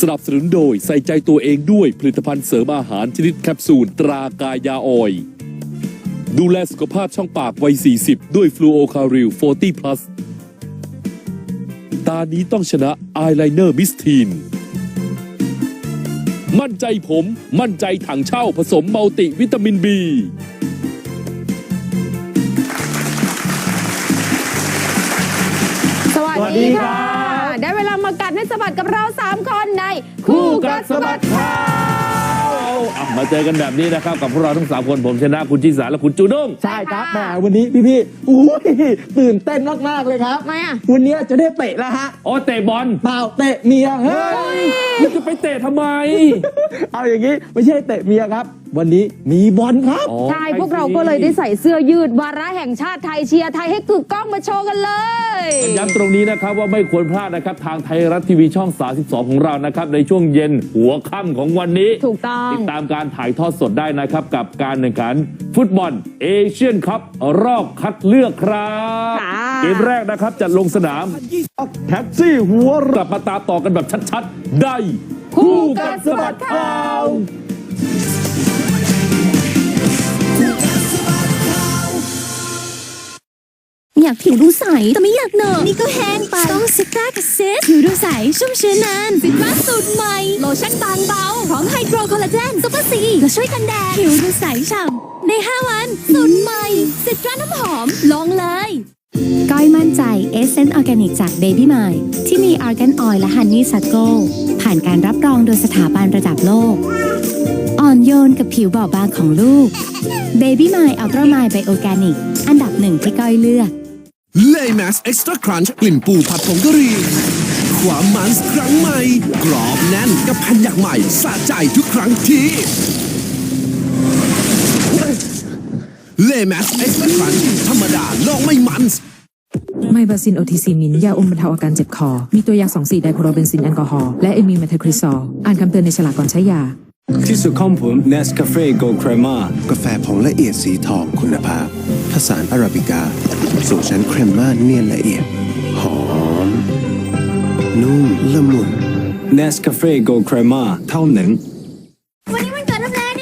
สนับสนุนโดยใส่ใจตัวเองด้วยผลิตภัณฑ์เสริมอาหารชนิดแคปซูลตรากายาออย ดูแลสุขภาพช่องปากวัย 40 ด้วยฟลูโอคาริล 40 plus ตานี้ต้องชนะอายไลเนอร์มิสทีน มั่นใจผม มั่นใจถังเช่าผสมมัลติวิตามิน B วัสสวัสดีดีครัค่ะบได้เวลามากัดให้สะบัดกับเรา 3 คนในคู่กัดสะบัดข่าวอะมาเจอกันแบบนี้นะครับ กับพวกเราทั้ง 3 คนผมชนะคุณชิสาและคุณจูด้งใช่ครับแหมวันนี้พี่ๆอุ้ยตื่นเต้นมากๆเลยครับทำไมอะวันนี้จะได้เตะแล้วฮะอ๋อเตะบอลเปล่าเตะเมียเฮ้ยคุณจะไปเตะทำไม เอาอย่างนี้ไม่ใช่เตะเมียครับ วันนี้มีบอลครับอ๋อใช่พวกเราก็เลยได้ใส่เสื้อยืด วาระแห่งชาติไทยเชียร์ไทยให้กึกก้องมาโชว์กันเลยย้ำตรงนี้นะครับว่าไม่ควรพลาดนะครับ ทางไทยรัฐทีวีช่อง 32 ของเรานะครับ ในช่วงเย็นหัวค่ำของวันนี้ ถูกต้องติดตามการถ่ายทอดสดได้นะครับ กับการแข่งขัน ฟุตบอลเอเชียนคัพรอบคัดเลือกครับค่ะเกมแรกนะครับจะลงสนามแท็กซี่หัวกลับมาตามต่อกันแบบชัดๆ ได้คู่กัดสะบัดข่าว อยากผิวดูใส แต่ไม่อยากเหนอะนี่ก็แห้งไป ต้องซิตรากับเซสผิวดูใส ชุ่มชื้นนานซิตราสูตรใหม่ โลชั่นบางเบา พร้อมไฮโดรคอลลาเจนซุปเปอร์ซีและช่วยกันแดด ผิวดูใสฉ่ำใน 5 วัน สูตรใหม่ซิตราน้ำหอม ลองเลยก้อยมั่นใจเอเซนต์ออร์แกนิกจากเบบี้มายที่มีอาร์แกนออยและฮันนี่ซัตโกผ่านการรับรองโดยสถาบันระดับโลก อ่อนโยนกับผิวบอบบางของลูก Baby m y Ultra m y Bio Organic อันดับหนึ่งที่ก้อยเลือก เลแมสเอ็กซ์ตร้าครันช์กลิ่นปูผัดผงกะหรี่ความมันส์ครั้งใหม่ กรอบแน่นกับแผ่นอยากใหม่สะใจทุกครั้งที่เลแมสเอ็กซ์ตร้าครันช์ธรรมดาลองไม่มันส์ไมบาซินโอทีซีมินยาอมบรรเทาอาการเจ็บคอ มีตัวยา 2 4 ไดโครเบนซินแอลกอฮอล์และเอมีเมทาคริซอลอ่านคำเตือนในฉลากก่อนใช้ยา ที่สุดของผม Nescafe Gold Crema กาแฟผงละเอียดสีทองคุณภาพ ผสานอาราบิกาสูตรชั้นเครมม่าเนียนละเอียด หอม นุ่มละมุน Nescafe Gold Crema เท่านั้นวันนี้มันเกิดทำแรงนี่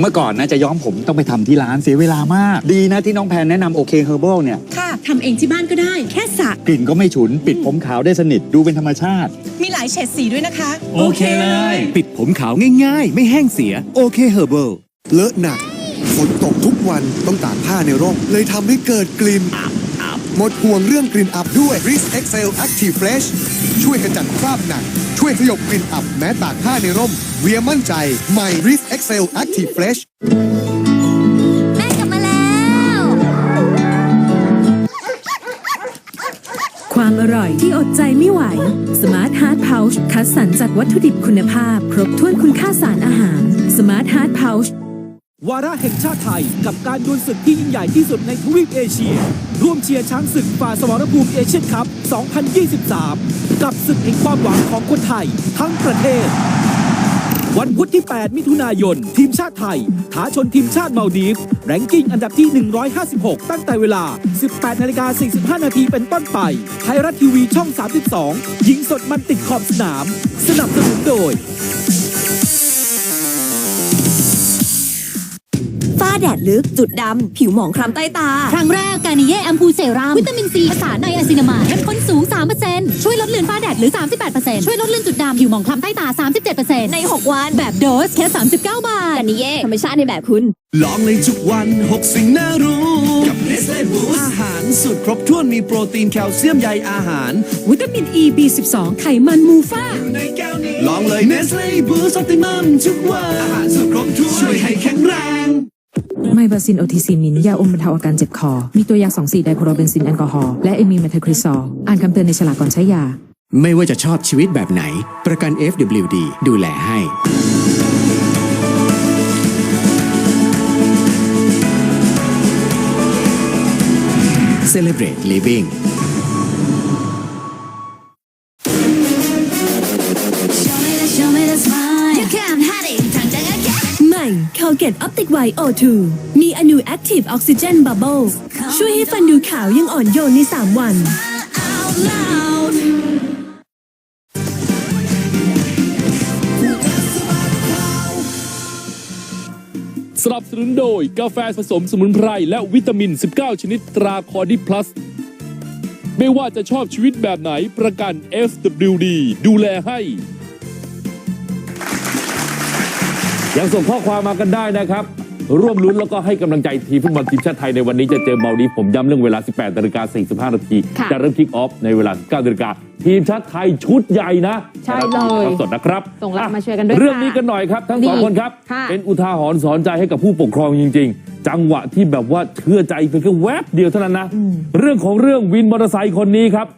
เมื่อก่อนนะจะย้อมผมต้องไปทำที่ร้านเสียเวลามาก ดีนะที่น้องแพนแนะนำโอเคเฮอร์ l เนี่ย ค่ะทำเองที่บ้านก็ได้ แค่สระกลิ่นก็ไม่ฉุน ปิดผมขาวได้สนิทดูเป็นธรรมชาติ มีหลายเฉดสีด้วยนะคะ โอเคเลย ปิดผมขาวง่ายๆ ไม่แห้งเสีย โอเคเฮอร์เบิล เลอะหนัก ฝนตกทุกวันต้องตากผ้าในร่ม เลยทำให้เกิดกลิ่นหมดห่วงเรื่องกลิ่นอับด้วย Risk Excel Active Fresh ช่วยขจัดคราบหนัก ช่วยขยบกลิ่นอับแม้ตากผ้าในร่ม เวียมั่นใจใหม่ Risk Excel Active Fresh แม่กลับมาแล้ว ความอร่อยที่อดใจไม่ไหว Smart Heart Pouch คัดสรรจากวัตถุดิบคุณภาพ ครบถ้วนคุณค่าสารอาหาร Smart Heart Pouch วาระแห่งชาติไทย กับการดวลศึกที่ยิ่งใหญ่ที่สุดในทวีปเอเชีย ร่วมเชียร์ช้างศึกฝ่าสมรภูมิเอเชียนคัพ 2023 กับศึกแห่งความหวังของคนไทย ทั้งประเทศ วันพุธที่ 8 มิถุนายน ทีมชาติไทยท้าชนทีมชาติมาลดีฟแรงกิ้งอันดับที่ 156 ตั้งแต่เวลา 18นาฬิกา45 นาทีเป็นต้นไป ไทยรัฐทีวีช่อง 32 ยิงสดมันติดขอบสนาม สนับสนุนโดย แดดลึก จุดดำ ผิวหมองคล้ำใต้ตา ครั้งแรกกานิเย่แอมพูเซรั่มวิตามินซีผสานไนอะซินามายเข้มข้นสูง 3%ช่วยลดเลือนฝ้าแดดหรือ 38%ช่วยลดเลือนจุดดำผิวหมองคล้ำใต้ตา 37%ใน 6 วันแบบโดสแค่ 39 บาทกันนี้เย่ธรรมชาติในแบบคุณ ลองในทุกวัน 6 สิ่งน่ารู้ กับเนสเล่บูอาหารสูตรครบถ้วนมีโปรตีนแคลเซียมใยอาหาร วิตามิน E B12 ไขมันมูฟ่าในแก้วนี้ลองเลยเนสเล่บูสอติมัมทุกวันอาหารสูตรครบถ้วนช่วยให้แข็งแรง ไมบาซินโอทิซินินยาอมบรรเทาอาการเจ็บคอ มีตัวยาสองสีไดโครเบนซินแอลกอฮอล์และเอมีเมทาคริซอลอ่านคำเตือนในฉลากก่อนใช้ยา ไม่ว่าจะชอบชีวิตแบบไหน ประกัน FWD ดูแลให้ Celebrate Living 당장은 Colgate Optic White O2 มีอนู Active Oxygen Bubbles ช่วยให้ฟันดูขาวยังอ่อนโยนใน 3 วัน สนับสนุนโดยกาแฟผสมสมุนไพรและวิตามิน 19 ชนิดตราคอร์ดิพลัส ไม่ว่าจะชอบชีวิตแบบไหนประกัน FWD ดูแลให้ ยังส่งข้อความมากันได้นะครับ ร่วมลุ้นแล้วก็ให้กำลังใจทีมฟุตบอลทีมชาติไทยในวันนี้จะเจอเมาดีฟผมย้ำเรื่องเวลา 18นาฬิกา45นาทีค่ะจะเริ่มคิกออฟในเวลา 19นาฬิกาทีมชาติไทยชุดใหญ่นะใช่เลยทำสดนะครับ ส่งไลน์มาช่วยกันด้วยเรื่องค่ะนี้กันหน่อยครับ ทั้งสองดีคนครับค่ะเป็นอุทาหรณ์สอนใจให้กับผู้ปกครองจริง ๆ จังหวะที่แบบว่าเชื่อใจเพียงแค่แวบเดียวเท่านั้นนะ เรื่องของเรื่องวินมอเตอร์ไซค์คนนี้ครับ